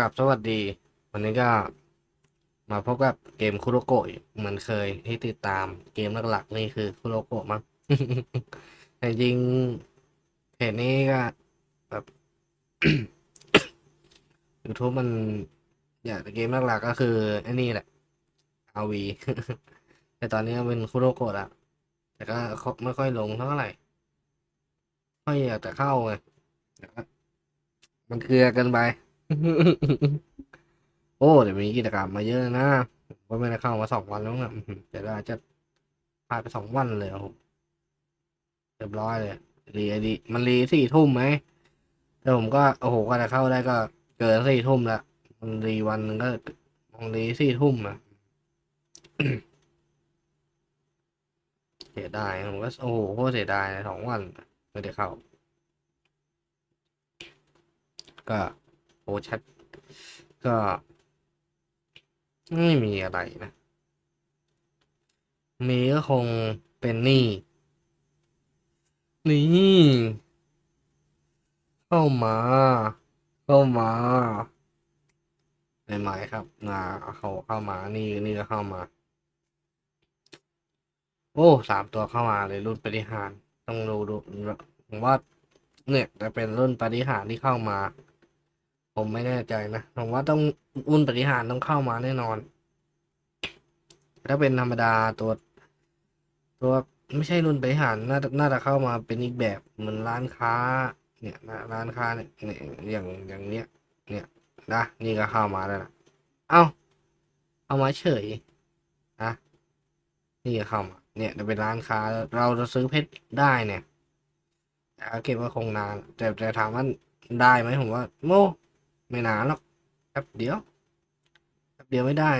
กับสวัสดี วันนี้ก็มาพบกับเกมคุโรโกะเหมือนเคยที่ติดตามเกมหลักๆนี่คือคุโรโกะมั้งแต่จริงเพจนี้ก็แบบ YouTube มัน อยากเกมหลักๆก็คือไอ้นี่แหละ RV แต่ตอนนี้เป็นคุโรโกะละแต่ก็ไม่ค่อยลงเท่าไหร่ค่อยอยากจะเข้าไงมันเกลือกินไป โอ้เดี๋ยวมีกิจกรรมมาเยอะนะผมก็ไม่ได้เข้ามาสองวันแล้วนะอื้อหือแต่ว่าจะพาดไปสองวันเลยโอ้โหเรียบร้อยเลยรีดีมันรีสี่ทุ่มไหมแต่ผมก็โอ้โหก็จะเข้าได้ก็เกินสี่ทุ่มละมันรีวันหนึงก็มันรีสี่ทุ่มอะเสียดายผมก็โอ้โหโคตรเสียดายสองวันไม่ได้เข้าก็ โอ้แชทก็ ไม่มีอะไรนะ มีก็คงเป็นนี้นี่ เข้ามา เข้ามาใหม่ครับมาเขาเข้ามา นี่นี่ก็เข้ามา โอ้สามตัวเข้ามาเลยรุ่นปฏิหาร ต้องดูดูว่าเนี่ยจะเป็นรุ่นปฏิหารที่เข้ามา ผมไม่แน่ใจนะ ผมว่าต้องรุ่นปฏิหารต้องเข้ามาแน่นอน ถ้าเป็นธรรมดาตัว ตัวไม่ใช่รุ่นปฏิหารน่าจะน่าจะเข้ามาเป็นอีกแบบเหมือนร้านค้า เนี่ยร้านค้าเนี่ยอย่างอย่างเนี้ย เนี่ยนะนี่ก็เข้ามาแล้วนะเอ้าเอามาเฉยนะนี่ก็เข้ามาเนี่ยจะเป็นร้านค้า เราจะซื้อเพชรได้เนี่ยแต่เก็บไว่าคงนาน แต่แต่ถามว่าได้ไหมผมว่าโม ไม่นานหรอกแป๊บเดียวแป๊บเดียวไม่ได้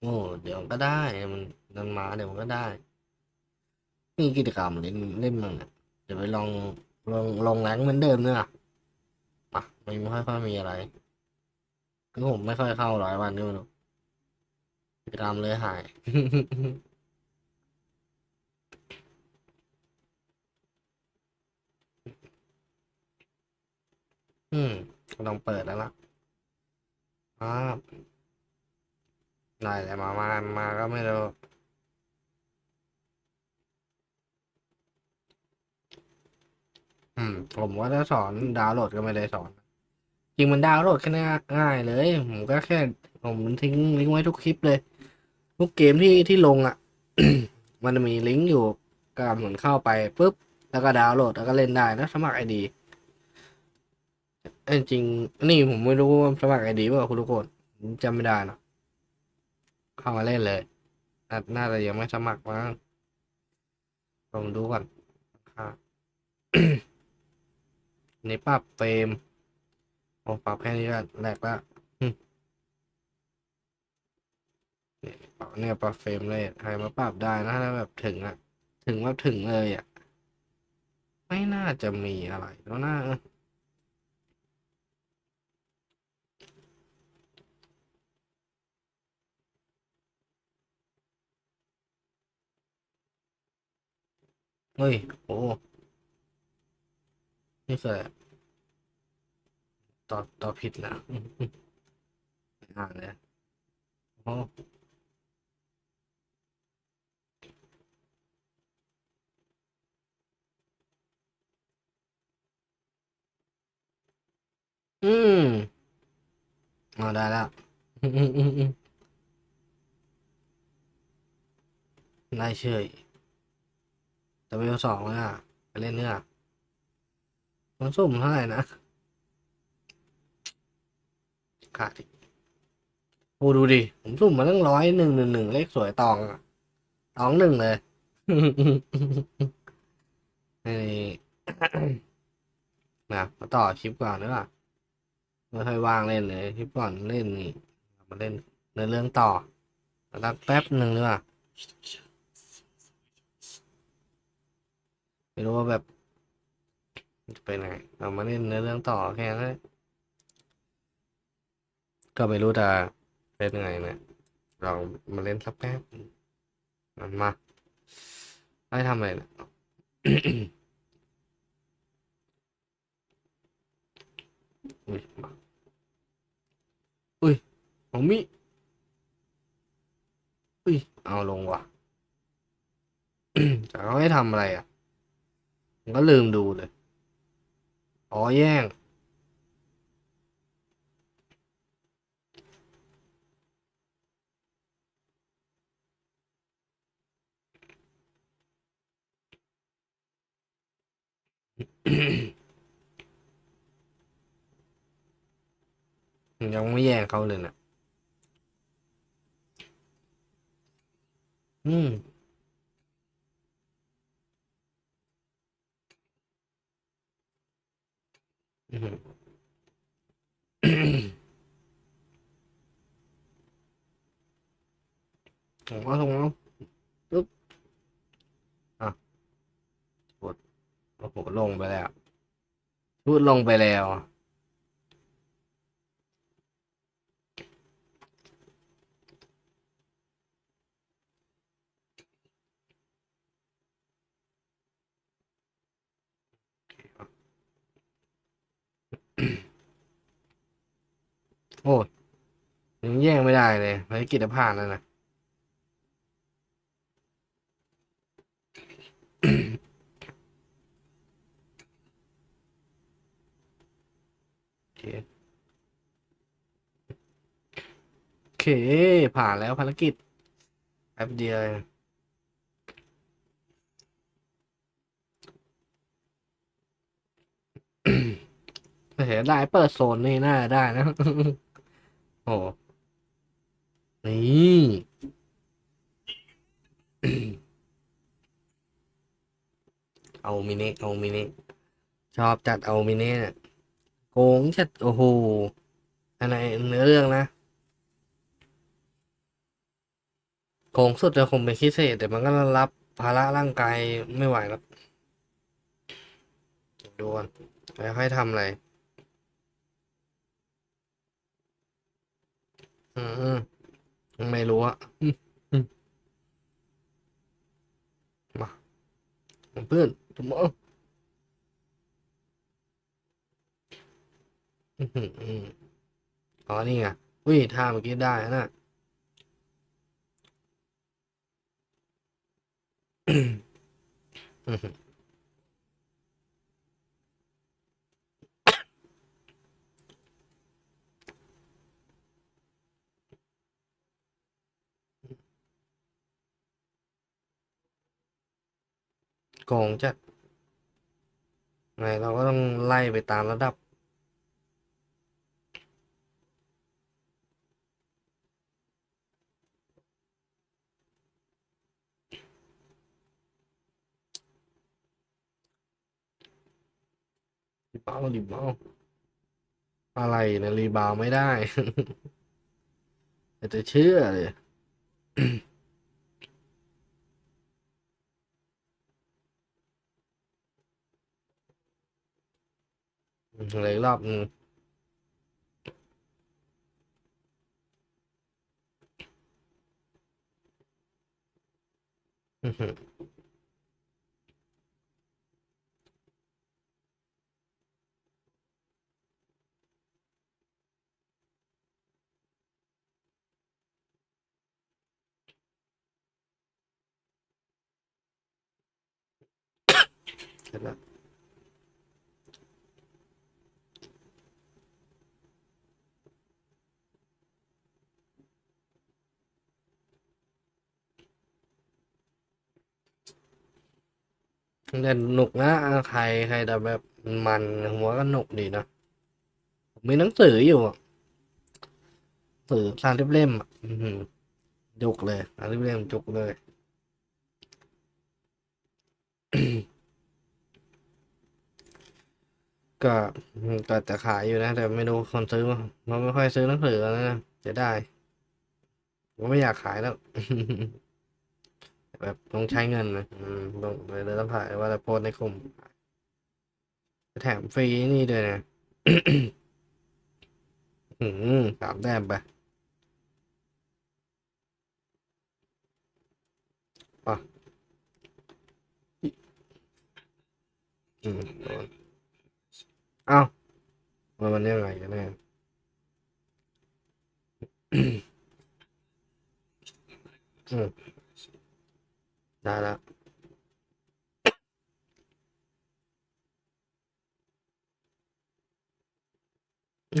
โอ้เดี๋ยวก็ได้มันมันมาเดี๋ยวมันก็ได้นี่กิจกรรมเล่นเล่นมันเนี่ยเดี๋ยวไปลองลองลองแรงเหมือนเดิมเนอะอะไม่ไม่ค่อยค่อยมีอะไรคือผมไม่ค่อยเข้าหลายวันนี่มันกิจกรรมเลยหาย อื มลองเปิดแล้วล่ะอ่าได้แต่มามามาก็ไม่รู้อืม ผมว่าถ้าสอนดาวน์โหลดก็ไม่ได้สอน จริงมันดาวน์โหลดแค่ง่ายเลย ผมก็แค่ ผมทิ้งลิงก์ไว้ทุกคลิปเลย ทุกเกมที่ที่ลงอะ มันมีลิงก์อยู่ก็เหมือนเข้าไปปุ๊บ แล้วก็ดาวน์โหลดแล้วก็เล่นได้นะสมัครไอดี จริง นี่ผมไม่รู้ว่าสมัครไอดีว่าคุณทุกคนผมจำไม่ได้นะเข้ามาเล่นเลยน่าจะยังไม่สมัครมั้งลองดูก่อนครับนี่ปรับเฟรมผมปรับแค่นี้ก็แหลกละเนี่ยปรับเนี่ยปรับเฟรมเลยใครมาปรับได้นะถ้าแบบถึงอะถึงว่าถึงเลยอะไม่น่าจะมีอะไรแล้วนะ เฮ้ย โอ้ นี่คือตอบตอบผิดนะไม่อ่านเลยโอ้อืมเอาได้แล้วได้เฉย แต่เวลสองเลยอะไปเล่นเนื้อมันสุ่มเท่าไหร่นะขาดอีกโอ้ดูดิ ผมสุ่มมาตั้งร้อยหนึ่งหนึ่งหนึ่งเลขสวยตองอะตองหนึ่งเลยนี่นะมาต่อคลิปก่อนดีกว่าไม่ค่อยว่างเล่นเลยคลิปก่อนเล่นนี่มาเล่นในเรื่องต่อแล้วแป๊บหนึ่งดีกว่า ไม่รู้ว่าแบบจะไปไหนเรามาเล่นในเรื่องต่อแค่นั้นก็ไม่รู้จะเป็นยังไงเนี่ยเรามาเล่นสักแป๊บมันมาให้ทำอะไรนี่ยอุ้ยมาอุ้ยของมิอุ้ย เอาลงว่ะแต่เขาให้ทำอะไรอะ ผมก็ลืมดูเลย อ๋อแย่ง ยังไม่แย่งเขาเลยนะอืม อืมผมก็ตรงนั้นปึ๊บอะกดโอ้โหลงไปแล้วพูดลงไปแล้ว โอ้ย ยังแย่งไม่ได้เลยภารกิจจะผ่านแล้วนะโอเค ผ่านแล้วภารกิจแป๊บเดียวเองไม่เห็นได้เปิดโซนนี่น่าได้นะ โอ้ นี่เอามินิเอามินิชอบจัดเอามินิเนี่ยโกงจัดโอ้โหอะไรเนื้อเรื่องนะโกงสุดจะคงเป็นพิเศษแต่มันก็รับภาระร่างกายไม่ไหวแล้วดูก่อนแล้วให้ทำอะไร อืม ไม่รู้อะมอืมมาเพื่อนทุกมออือืมอ๋อ นี่ไงอุ้ยท่าเมื่อกี้ได้นะอืม โกงจัดไงเราก็ต้องไล่ไปตามระดับ รีบาวรีบาวอะไรนะรีบาวไม่ได้แต่จะเชื่อเลย เหลยรอบนึงอือ แต่หนุกนะใครใครแต่แบบมันหัวก็หนุกดีนะผมมีหนังสืออยู่อะสือสามสิบเล่มอืมจุกเลยสามสิบเล่มจุกเลยก็ก็จะขายอยู่นะ แต่ไม่รู้คนซื้อมั้งมันไม่ค่อยซื้อหนังสือแล้วนะจะได้ผมไม่อยากขายแล้ว แบบต้องใช้เงินนะอืมต้องเลยต้องขายว่าจะโพสในกลุ่มแถมฟรีนี่ด้วยนะอืมสามแต้มไปป่ะอืมโดนเอ้ามันมันยังไงกันแน่ อืมได้แล้ว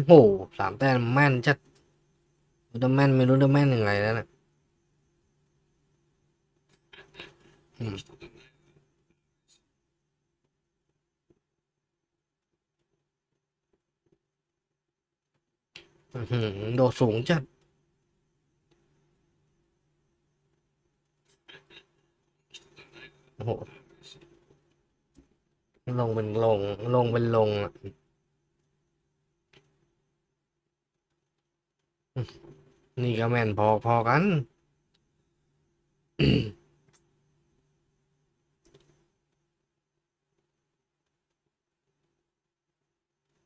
โอ้โหสามแต้มแม่นจัดรู้จะแม่นไม่รู้จะแม่นยังไงแล้วนะอืมอื้อหือโดดสูงจัดโอ้โหลงเป็นลง ลงเป็นลงอะอืม นี่ก็แม่นพอพอกัน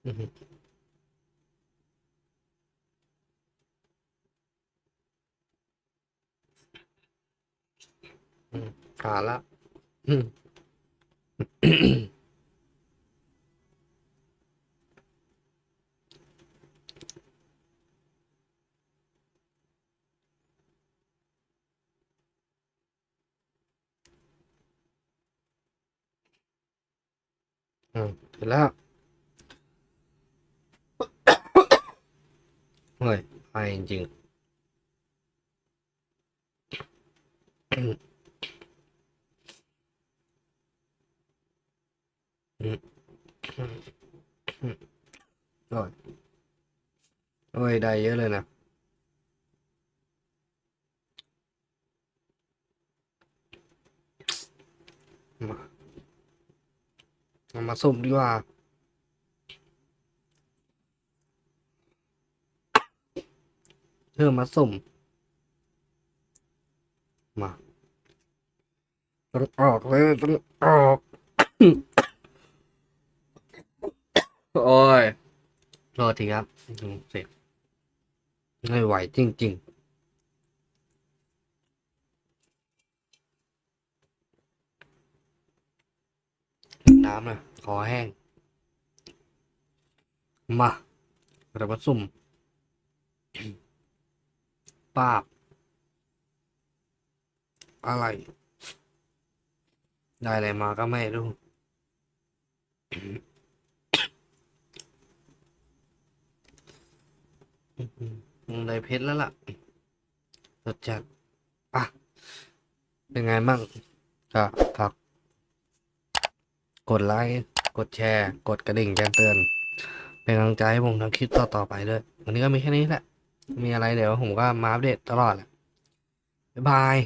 อือหืออืมขาดละอืม อืมเสร็จ แล้วเฮ้ยไปจริงๆอืมอืมอืมอืมโอ้ยโอ้ย ได้เยอะเลยนะ มา เอามาสุ่มดีกว่า เพิ่มมาสุ่ม มาต้องออกเลยต้องออก โอ้ยโทษทีครับเสร็จไม่ไหวจริง ๆ น้ำนะคอแห้ง มาเรามาสุ่มปาบ อะไร ได้อะไรมาก็ไม่รู้ได้เพชรแล้วล่ะรสจัดอะ เป็นไงบ้างก็ฝาก กดไลค์ กดแชร์ กดกระดิ่งแจ้งเตือน เป็นกำลังใจให้ผมทำคลิปต่อๆไปด้วย วันนี้ก็มีแค่นี้แหละ มีอะไรเดี๋ยวผมก็มาอัปเดตตลอดแหละบ๊ายบาย